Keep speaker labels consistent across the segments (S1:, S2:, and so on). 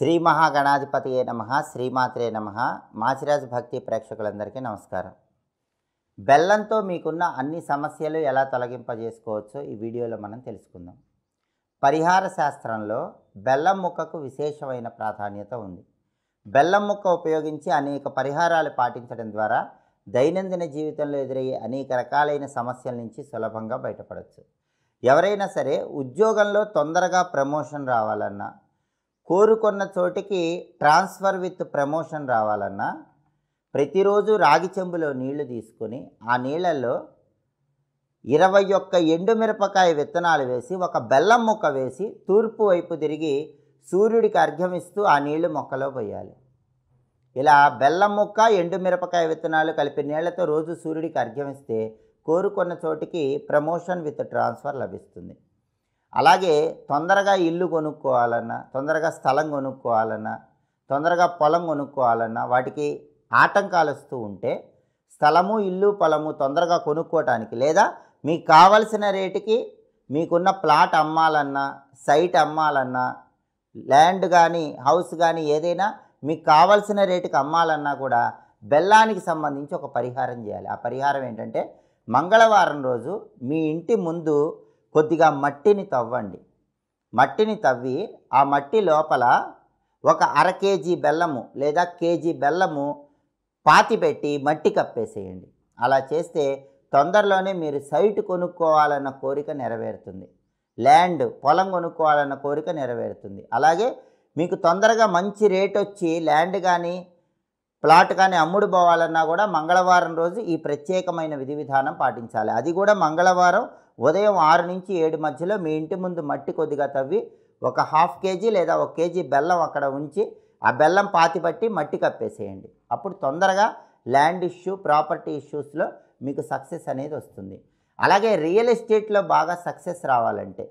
S1: శ్రీ మహాగణాధిపతియే నమ శ్రీమాత్రే నమ. మాచిరాజ్ భక్తి ప్రేక్షకులందరికీ నమస్కారం. బెల్లంతో మీకున్న అన్ని సమస్యలు ఎలా తొలగింపజేసుకోవచ్చో ఈ వీడియోలో మనం తెలుసుకుందాం. పరిహార శాస్త్రంలో బెల్లం ముక్కకు విశేషమైన ప్రాధాన్యత ఉంది. బెల్లం ముక్క ఉపయోగించి అనేక పరిహారాలు పాటించడం ద్వారా దైనందిన జీవితంలో ఎదురయ్యే అనేక రకాలైన సమస్యల నుంచి సులభంగా బయటపడవచ్చు ఎవరైనా సరే ఉద్యోగంలో తొందరగా ప్రమోషన్ రావాలన్నా కోరుకున్న చోటికి ట్రాన్స్ఫర్ విత్ ప్రమోషన్ రావాలన్నా ప్రతిరోజు రాగి చెంబులో నీళ్ళు తీసుకొని ఆ నీళ్ళల్లో ఇరవై ఒక్క ఎండుమిరపకాయ విత్తనాలు వేసి ఒక బెల్లం ముక్క వేసి తూర్పు వైపు తిరిగి సూర్యుడికి అర్ఘ్యమిస్తూ ఆ నీళ్ళు మొక్కలో పోయాలి. ఇలా బెల్లం ముక్క ఎండుమిరపకాయ విత్తనాలు కలిపి నీళ్ళతో రోజు సూర్యుడికి అర్ఘ్యమిస్తే కోరుకున్న చోటికి ప్రమోషన్ విత్ ట్రాన్స్ఫర్ లభిస్తుంది. అలాగే తొందరగా ఇల్లు కొనుక్కోవాలన్నా తొందరగా స్థలం కొనుక్కోవాలన్నా తొందరగా పొలం కొనుక్కోవాలన్నా వాటికి ఆటంకాలు వస్తూ ఉంటే స్థలము ఇల్లు పొలము తొందరగా కొనుక్కోవటానికి లేదా మీకు కావలసిన రేటుకి మీకున్న ప్లాట్ అమ్మాలన్నా సైట్ అమ్మాలన్నా ల్యాండ్ కానీ హౌస్ కానీ ఏదైనా మీకు కావలసిన రేటుకి అమ్మాలన్నా కూడా బెల్లానికి సంబంధించి ఒక పరిహారం చేయాలి. ఆ పరిహారం ఏంటంటే మంగళవారం రోజు మీ ఇంటి ముందు కొద్దిగా మట్టిని తవ్వండి. మట్టిని తవ్వి ఆ మట్టి లోపల ఒక అర కేజీ బెల్లము లేదా కేజీ బెల్లము పాతి పెట్టి మట్టి కప్పేసేయండి. అలా చేస్తే తొందరలోనే మీరు సైట్ కొనుక్కోవాలన్న కోరిక నెరవేరుతుంది. ల్యాండ్ పొలం కొనుక్కోవాలన్న కోరిక నెరవేరుతుంది. అలాగే మీకు తొందరగా మంచి రేట్ వచ్చి ల్యాండ్ కానీ ప్లాట్ కానీ అమ్ముడు పోవాలన్నా కూడా మంగళవారం రోజు ఈ ప్రత్యేకమైన విధి విధానం పాటించాలి. అది కూడా మంగళవారం ఉదయం ఆరు నుంచి ఏడు మధ్యలో మీ ఇంటి ముందు మట్టి కొద్దిగా తవ్వి ఒక హాఫ్ కేజీ లేదా ఒక కేజీ బెల్లం అక్కడ ఉంచి ఆ బెల్లం పాతి పట్టి మట్టి కప్పేసేయండి. అప్పుడు తొందరగా ల్యాండ్ ఇష్యూ ప్రాపర్టీ ఇష్యూస్లో మీకు సక్సెస్ అనేది వస్తుంది. అలాగే రియల్ ఎస్టేట్లో బాగా సక్సెస్ రావాలంటే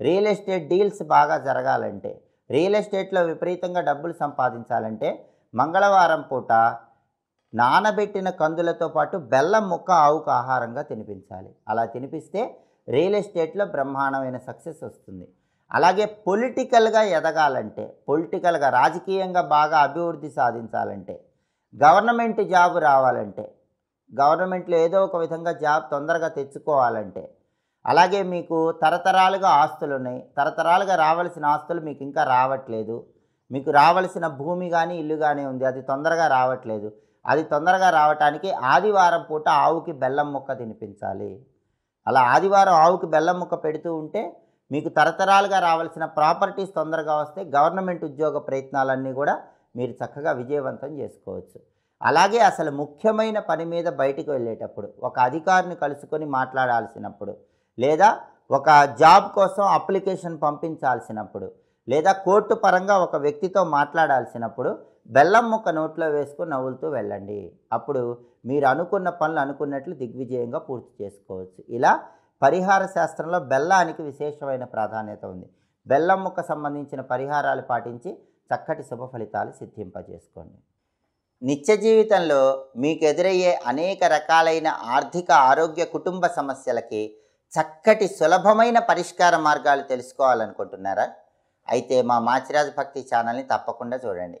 S1: రియల్ ఎస్టేట్ డీల్స్ బాగా జరగాలంటే రియల్ ఎస్టేట్లో విపరీతంగా డబ్బులు సంపాదించాలంటే మంగళవారం పూట నానబెట్టిన కందులతో పాటు బెల్లం ముక్క ఆవుకు ఆహారంగా తినిపించాలి. అలా తినిపిస్తే రియల్ ఎస్టేట్లో బ్రహ్మాండమైన సక్సెస్ వస్తుంది. అలాగే పొలిటికల్గా ఎదగాలంటే పొలిటికల్గా రాజకీయంగా బాగా అభివృద్ధి సాధించాలంటే గవర్నమెంట్ జాబ్ రావాలంటే గవర్నమెంట్లో ఏదో ఒక విధంగా జాబ్ తొందరగా తెచ్చుకోవాలంటే అలాగే మీకు తరతరాలుగా ఆస్తులు ఉన్నాయి. తరతరాలుగా రావాల్సిన ఆస్తులు మీకు ఇంకా రావట్లేదు. మీకు రావలసిన భూమి కానీ ఇల్లు కానీ ఉంది. అది తొందరగా రావట్లేదు. అది తొందరగా రావటానికి ఆదివారం పూట ఆవుకి బెల్లం ముక్క తినిపించాలి. అలా ఆదివారం ఆవుకి బెల్లం ముక్క పెడుతూ ఉంటే మీకు తరతరాలుగా రావాల్సిన ప్రాపర్టీస్ తొందరగా వస్తే గవర్నమెంట్ ఉద్యోగ ప్రయత్నాలన్నీ కూడా మీరు చక్కగా విజయవంతం చేసుకోవచ్చు. అలాగే అసలు ముఖ్యమైన పని మీద బయటికి వెళ్ళేటప్పుడు ఒక అధికారిని కలుసుకొని మాట్లాడాల్సినప్పుడు లేదా ఒక జాబ్ కోసం అప్లికేషన్ పంపించాల్సినప్పుడు లేదా కోర్టు పరంగా ఒక వ్యక్తితో మాట్లాడాల్సినప్పుడు బెల్లం ముక్క నోట్లో వేసుకొని నవ్వులుతూ వెళ్ళండి. అప్పుడు మీరు అనుకున్న పనులు అనుకున్నట్లు దిగ్విజయంగా పూర్తి చేసుకోవచ్చు. ఇలా పరిహార శాస్త్రంలో బెల్లానికి విశేషమైన ప్రాధాన్యత ఉంది. బెల్లం ముక్క సంబంధించిన పరిహారాలు పాటించి చక్కటి శుభ ఫలితాలు సిద్ధింపజేసుకోండి. నిత్య జీవితంలో మీకు ఎదురయ్యే అనేక రకాలైన ఆర్థిక ఆరోగ్య కుటుంబ సమస్యలకి చక్కటి సులభమైన పరిష్కార మార్గాలు తెలుసుకోవాలనుకుంటున్నారా? అయితే మా మాచిరాజు భక్తి ఛానల్ని తప్పకుండా చూడండి.